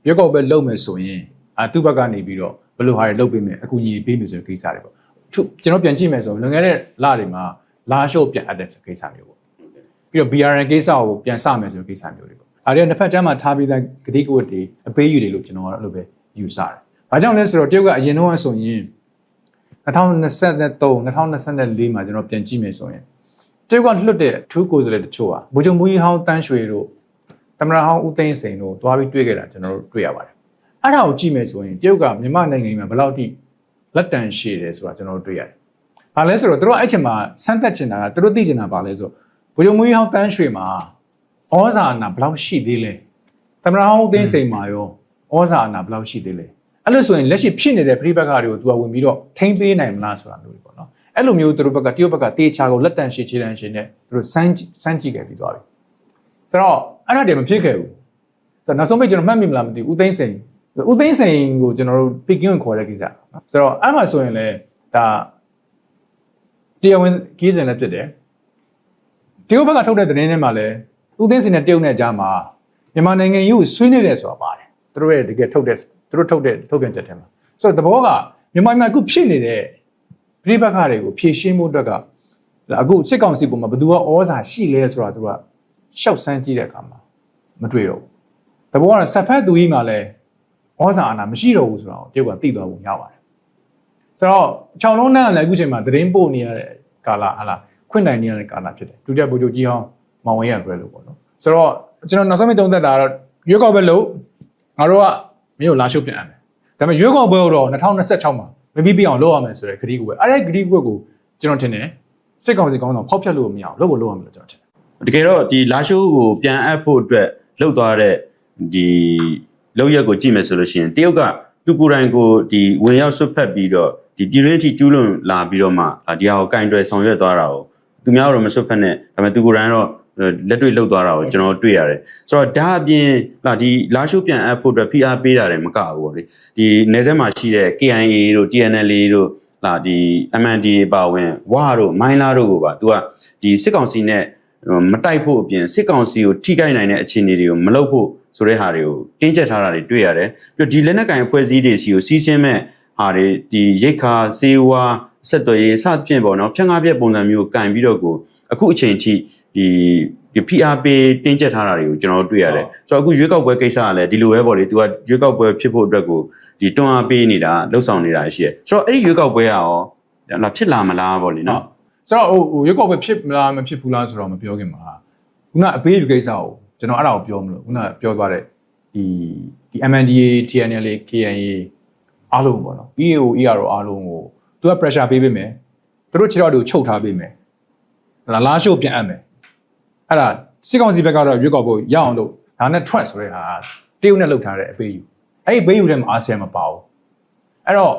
ရွက်ကောက်ပဲလုပ်မယ်ဆိုရင်အာသူ့ဘက်ကနေပြီးတော့ဘ ယ်လိုဟာတွေလုပ်ပေးမယ်အကူအညီတွေပေးမယ်ဆိုတဲ့ကိစ္စတွေပေါ့သူကျွန်တော်ပြန်ကြည့်မယ်ဆိုရင်လွန်ခဲ့တဲ့လတွေမှာလာရှုပ်ပြန်အပ်တဲ့ကိစ္စမျိုးပေါ့ပြီးတော့ BRN ကိစ္စကိုပြန်စမယ်ဆိုတဲ့ကိစ္စမျိုးတွေပေါ့အားရတစ်ဖက်တမ်းမှာထားပြီးသားဂတိကဝတ်တွေအပေးယူတွေလို့ကျွန်တော်ကတော့အဲ့လိုပဲယူဆတယ်ဘာကြောင့်လဲဆိုတော့တရုတ်ကအရင်တော့ဆိုရင်2023 2024မှာကျွန်တော်ပြန်ကြည့်မယ်ဆိုရင်တရုတ်ကလွတ်တဲ့ထူးကိုယ်စားလှယ်တချို့ဟာဗိုလ်ချုပ်မူကြီးဟောင်းတန်းရွှေတို့သမရဟောင်းဦးသိန်းစိန်တို့တွားပြီးတွေ့ခဲ့တာကျွန်တော်တို့တွေ့ရပါတယ်။ အဲ့ဒါကိုကြည့်မယ်ဆိုရင်တရုတ်ကမြန်မာနိုင်ငံမှာဘယ်လောက်ထိလက်တန်ရှည်တယ်ဆိုတာကျွန်တော်တို့တွေ့ရတယ်။ဘာလဲဆိုတော့တို့အဲ့ချိန်မှာစမ်းသက်ချင်တာကတို့သိချင်တာဘာလဲဆိုဗိုလ်ချုပ်မူကြီးဟောင်းတန်းရွှေမှာဩဇာအနာဘယ်လောက်ရှိသေးလဲ။သမရဟောင်းဦးသိန်းစိန်မှာရောဩဇာအနာဘယ်လောက်ရှိသေးလဲ။အဲ့လိုဆိုရင်လက်ရှိဖြစ်နေတဲ့ပြိပက္ခတွေကို तू ကဝင်ပြီးတော့ထိမ့်ပေးနိုင်မလားဆိုတာမျိုးတွေပေါ့နော်အဲ့လိုမျိုးသူတို့ဘက်ကတရုတ်ဘက်ကတေချာကိုလက်တန်ရှည်ချေတန်ရှည်နဲ့သူတို့စမ်းကြည့်စမ်းကြည့်ခဲ့ပြီးသွားပြီဆိုတော့အဲ့ဒါတည်းမဖြစ်ခဲ့ဘူးဆိုတော့နောက်ဆုံးပိတ်ကျွန်တော်မှတ်မိမလားမသိဘူးဦးသိန်းစိန် ဦးသိန်းစိန်ကိုကျွန်တော်တို့ပီကင်းကိုခေါ်တဲ့ကိစ္စနော်ဆိုတော့အဲ့မှာဆိုရင်လေဒါတရားဝင်ကြီးစဉ်လည်းဖြစ်တယ်တရုတ်ဘက်ကထုတ်တဲ့သတင်းထဲမှာလည်းဦးသိန်းစိန်နဲ့တရုတ်နဲ့ကြားမှာမြန်မာနိုင်ငံကြီးကိုဆွေးနွေးတယ်ဆိုတာပါတယ်သူတို့ရဲ့တကယ်ထုတ်တဲ့သူတို့ထုတ်တဲ့ထုတ်ပြန်ချက်ထဲမှာဆိုတော့တဘောကမြန်မာနိုင်ငံအခုဖြစ်နေတဲ့ပြိပက္ခတွေကိုဖြေရှင်းဖို့အတွက်ကအခုစစ်ကောင်စီပုံမှာဘယ်သူကဩဇာရှိလဲဆိုတာသူကရှောက်ဆန်းကြည့်တဲ့အခါမှာမတွေ့တော့ဘူးတဘောကဆက်ဖက်သူကြီးမှလည်း ဩဇာအာဏာမရှိတော့ဘူးဆိုတာကိုတရုတ်ကသိသွားဖို့ရပါတယ်ဆိုတော့6လုံးနဲ့လည်းအခုချိန်မှာသတင်းပို့နေရတဲ့ကာလဟာလားခွင့်နိုင်နေရတဲ့ကာလဖြစ်တယ်ဒုတိယဗိုလ်ချုပ်ကြီးဟောင်းမောင်ဝင်းရပြောလို့ပေါ့နော်ဆိုတော့ကျွန်တော်နောက်ဆုံးမိတ်သုံးသက်တာကတော့ရွေးကောက်ပွဲလို့ငါတို့ကမင်းကိုလာရှုပ်ပြန်တယ်ဒါပေမဲ့ရွေးကောက်ပွဲတော့2026မှာမပြီးပြအောင်လုပ်ရမယ်ဆိုတဲ့ဂတိကဝယ်အဲ့ဒီဂတိကဝယ်ကိုကျွန်တော်ထင်တယ်စစ်ကောင်စီကောင်းဆောင်ဖောက်ဖျက်လို့မရအောင်လုပ်ဖို့လုပ်ရမယ်လို့ကျွန်တော်ထင်တယ်တကယ်တော့ဒီလာရှိုးကိုပြန်အပ်ဖို့အတွက်လှုပ်သွားတဲ့ဒီ လောက်ရက်ကိုကြည့်မယ်ဆိုလို့ရှိရင်တရုတ်ကသူကိုယ်တိုင်ကိုဒီဝင်ရောက်ဆွတ်ဖက်ပြီးတော့ဒီပြည်ရင်းအထိကျူးလွန်လာပြီးတော့မှအာဒီဟာကိုကင်တွယ်ဆောင်ရွက်သွားတာကိုသူများတော့မဆွတ်ဖက်နဲ့ဒါပေမဲ့သူကိုယ်တိုင်တော့လက်တွေ့လှုပ်သွားတာကိုကျွန်တော်တွေ့ရတယ်ဆိုတော့ဒါအပြင်လာဒီလာရှိုးပြန်အပ်ဖို့အတွက်ဖိအားပေးတာတယ်မကဘူးပေါ့လေဒီနေဆက်မှာရှိတဲ့ KIA တို့ TNL တို့လာဒီ MNDA ပါဝင်ဝါတို့မိုင်းလာတို့ကိုပါသူကဒီစစ်ကောင်စီနဲ့မတိုက်ဖို့အပြင်စစ်ကောင်စီကိုထိခိုက်နိုင်တဲ့အခြေအနေတွေကိုမလုပ်ဖို့ ဆိုတဲ့ဟာတွေကိုတင်းကျပ်ထားတာတွေတွေ့ရတယ်ပြီးတော့ဒီလက်နက်ကင်အဖွဲ့အစည်းတွေစီကိုစီးဆင်းမဲ့ဟာတွေဒီရိတ်ခါစေဝါဆက်သွယ်ရေးစသဖြင့်ပေါ့နော်ဖြန့်ကားပြက်ပုံစံမျိုးကင်ပြီးတော့ကိုအခုအချိန်ထိဒီဒီ PRP တင်းကျပ်ထားတာတွေကိုကျွန်တော်တို့တွေ့ရတယ်ဆိုတော့အခုရွေးကောက်ပွဲကိစ္စကလည်းဒီလိုပဲပေါ့လေသူကရွေးကောက်ပွဲဖြစ်ဖို့အတွက်ကိုဒီတွန်းအားပေးနေတာလှုပ်ဆောင်နေတာရှိရဆိုတော့အဲ့ဒီရွေးကောက်ပွဲကရောလာဖြစ်လာမလားပေါ့လေနော်ဆိုတော့ဟိုဟိုရွက်ကောက်ပဲဖြစ်မလားမဖြစ်ဘူးလားဆိုတော့မပြောခင်မှာခုနအပေးယူကိစ္စကို ကျွန်တော်အဲ့ဒါကိုပြောမလို့ခုနပြောသွားတဲ့ဒီဒီ MNDA TNL KNA အားလုံးပေါ့နော် EAO ERO အားလုံးကိုသူက pressure ပေးပေးမယ်သူတို့ခြေထောက်တွေကိုချုပ်ထားပေးမယ်လာလာရှို့ပြန်အပ်မယ်အဲ့ဒါစစ်ကောင်စီဘက်ကတော့ရွက်ကောက်ပွဲရအောင်လို့ဒါနဲ့ trust ဆိုတဲ့ဟာတရုတ်နဲ့လှုပ်ထားတဲ့အပေးယူအဲ့ဒီပေးယူတဲ့မှာအာဆီယံမပါဘူးအဲ့တော့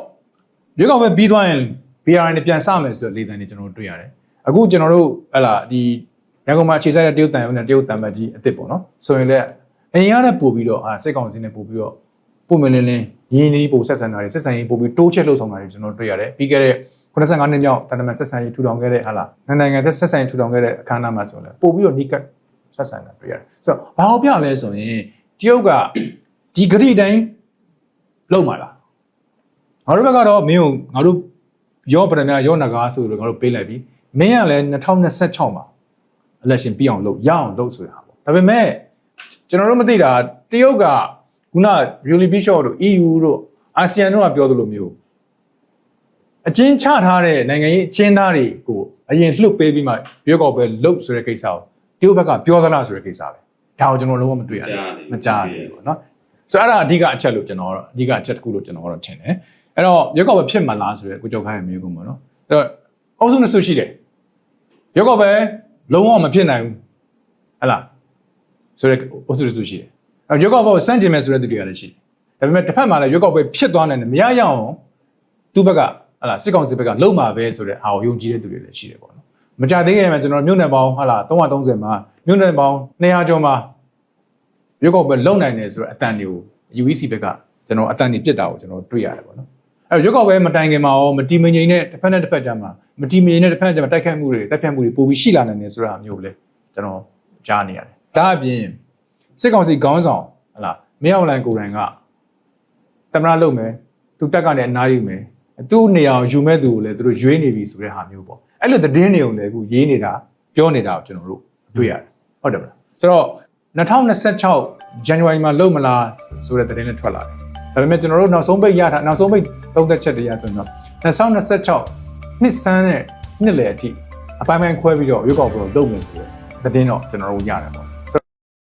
ရွက်ကောက်ပွဲပြီးသွားရင် BRI နဲ့ပြန်စမယ်ဆိုတဲ့လေသံတွေကျွန်တော်တို့တွေ့ရတယ်။အခုကျွန်တော်တို့ဟလာဒီ ရန်ကုန်မှာခြေဆိုင်တဲ့တရုတ်တန်ရုံနဲ့တရုတ်တန်မတ်ကြီးအစ်စ်ပေါ့နော်။ဆိုရင်လည်းအရင်ကတည်းပို့ပြီးတော့အာစစ်ကောင်စီနဲ့ပို့ပြီးတော့ပုံမလင်းလင်းရင်းနှီးပို့ဆက်ဆံတာတွေဆက်ဆံရေးပို့ပြီးတိုးချက်လှုပ်ဆောင်တာတွေကျွန်တော်တွေ့ရတယ်။ပြီးခဲ့တဲ့85နှစ်မြောက်တန်တမန်ဆက်ဆံရေးထူထောင်ခဲ့တဲ့ဟာလာနိုင်ငံသက်ဆက်ဆံရေးထူထောင်ခဲ့တဲ့အခမ်းအနားမှာဆိုရင်လည်းပို့ပြီးတော့နီးကပ်ဆက်ဆံတာတွေ့ရတယ်။ဆိုတော့ဘာလို့ပြလဲဆိုရင်တရုတ်ကဒီဂတိတိုင်းလုံးပါလား။ငါတို့ဘက်ကတော့မင်းကိုငါတို့ရောပရမရောနဂါဆိုလို့ငါတို့ပေးလိုက်ပြီမင်းကလည်း2026မှာ election ပြီးအောင်လုပ်ရအောင်လုပ်ဆိုတာပေါ့ဒါပေမဲ့ကျွန်တော်တို့မသိတာတရုတ်ကခုန Really Bishop တို့ EU တို့ ASEAN တို့ကပြောသလိုမျိုးအချင်းချထားတဲ့နိုင်ငံရေးအချင်းသားတွေကိုအရင်လှုပ်ပေးပြီးမှရွေးကောက်ပွဲလုပ်ဆိုတဲ့ကိစ္စကိုတရုတ်ဘက်ကပြောသလားဆိုတဲ့ကိစ္စပဲဒါကိုကျွန်တော်လုံးဝမတွေ့ရဘူးမကြားဘူးပေါ့နော်ဆိုတော့အဲ့ဒါအဓိကအချက်လို့ကျွန်တော်တော့အဓိကအချက်တစ်ခုလို့ကျွန်တော်တော့ထင်တယ်အဲ့တော့ရွေးကောက်ပွဲဖြစ်မလားဆိုတဲ့ကိုကြောက်ခိုင်းရဲ့မျိုးကုန်ပေါ့နော်အဲ့တော့အုပ်စုနှစ်စုရှိတယ်ရွေးကောက်ပွဲ လုံးဝမဖြစ်နိုင်ဘူးဟဲ့လားဆိုတဲ့အုပ်စုတစ်စုရှိတယ်အဲ့ရွေးကောက်ပွဲကိုစန့်ကျင်မယ်ဆိုတဲ့သူတွေကလည်းရှိတယ်ဒါပေမဲ့တစ်ဖက်မှာလည်းရွေးကောက်ပွဲဖြစ်သွားနိုင်တယ်မရရအောင်သူ့ဘက်ကဟလာစစ်ကောင်စီဘက်ကလုံမှာပဲဆိုတဲ့အာကိုယုံကြည်တဲ့သူတွေလည်းရှိတယ်ပေါ့နော်မကြသေးခင်မှာကျွန်တော်မြို့နယ်ပေါင်းဟလာ330မှာမြို့နယ်ပေါင်း200ကျော်မှာရွေးကောက်ပွဲလုံနိုင်တယ်ဆိုတဲ့အတန်တွေကို UEC ဘက်ကကျွန်တော်အတန်တွေပြစ်တာကိုကျွန်တော်တွေ့ရတယ်ပေါ့နော် အဲ့တော့ရွေးကောက်ပွဲမတိုင်ခင်မှာရောမတီမငိမ့်နဲ့တစ်ဖက်နဲ့တစ်ဖက်ကြားမှာမတီမငိမ့်နဲ့တစ်ဖက်ကြားမှာတိုက်ခိုက်မှုတွေတိုက်ဖြတ်မှုတွေပိုပြီးရှိလာနိုင်တယ်ဆိုတာမျိုးလေကျွန်တော်ကြားနေရတယ်ဒါအပြင်စစ်ကောင်စီခေါင်းဆောင်ဟလာမင်းအောင်လိုင်ကိုယ်တိုင်ကတမရလုပ်မယ်သူတက်ကနေအနားယူမယ်သူ့နေရာကိုယူမဲ့သူကိုလည်းသူတို့ရွေးနေပြီဆိုတဲ့ဟာမျိုးပေါ့အဲ့လိုသတင်းတွေကိုလည်းအခုရေးနေတာပြောနေတာကိုကျွန်တော်တို့တွေ့ရတယ်ဟုတ်တယ်မလားဆိုတော့2026 January မှာလုပ်မလားဆိုတဲ့သတင်းလည်းထွက်လာတယ် ဒါပေမဲ့ကျွန်တော်တို့နောက်ဆုံးပိတ်ရတာနောက်ဆုံးပိတ်သုံးသက်ချက်တွေရဆိုရင်တော့2026နှစ်စမ်းတဲ့နှစ်လယ်အထိအပိုင်းပိုင်းခွဲပြီးတော့ရွေးကောက်ပွဲလုပ်မယ်ဆိုတဲ့သတင်းတော့ကျွန်တော်တို့ရတယ်ပေါ့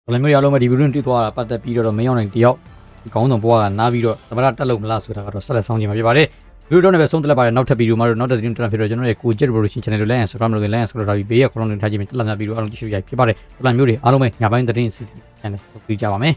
ဘယ်လိုမျိုးရအောင်မဒီဗီဒီယိုတွေ့သွားတာပတ်သက်ပြီးတော့မင်းအောင်နိုင်တယောက်ဒီကောင်းဆောင်ဘွားကနားပြီးတော့သမရတက်လို့မလားဆိုတာကတော့ဆက်လက်ဆောင်ကြည့်မှာဖြစ်ပါတယ်ဗီဒီယိုတော့လည်းပဲဆုံးသက်လက်ပါတယ်နောက်ထပ်ဗီဒီယိုမှာတော့နောက်ထပ်သတင်းတက်ဖြစ်တော့ကျွန်တော်ရဲ့ကိုကြက်ဘရိုရှင် channel ကို like and subscribe လုပ်ရင် like and subscribe လုပ်ပြီးဘေးကခေါင်းလုံးတွေထားကြည့်မယ်တက်လာများဗီဒီယိုအားလုံးကြည့်ရှုရဖြစ်ပါတယ်ပလန်မျိုးတွေအားလုံးပဲညာပိုင်းသတင်းအစီအစဉ် channel ကိုကြည့်ကြပါမယ်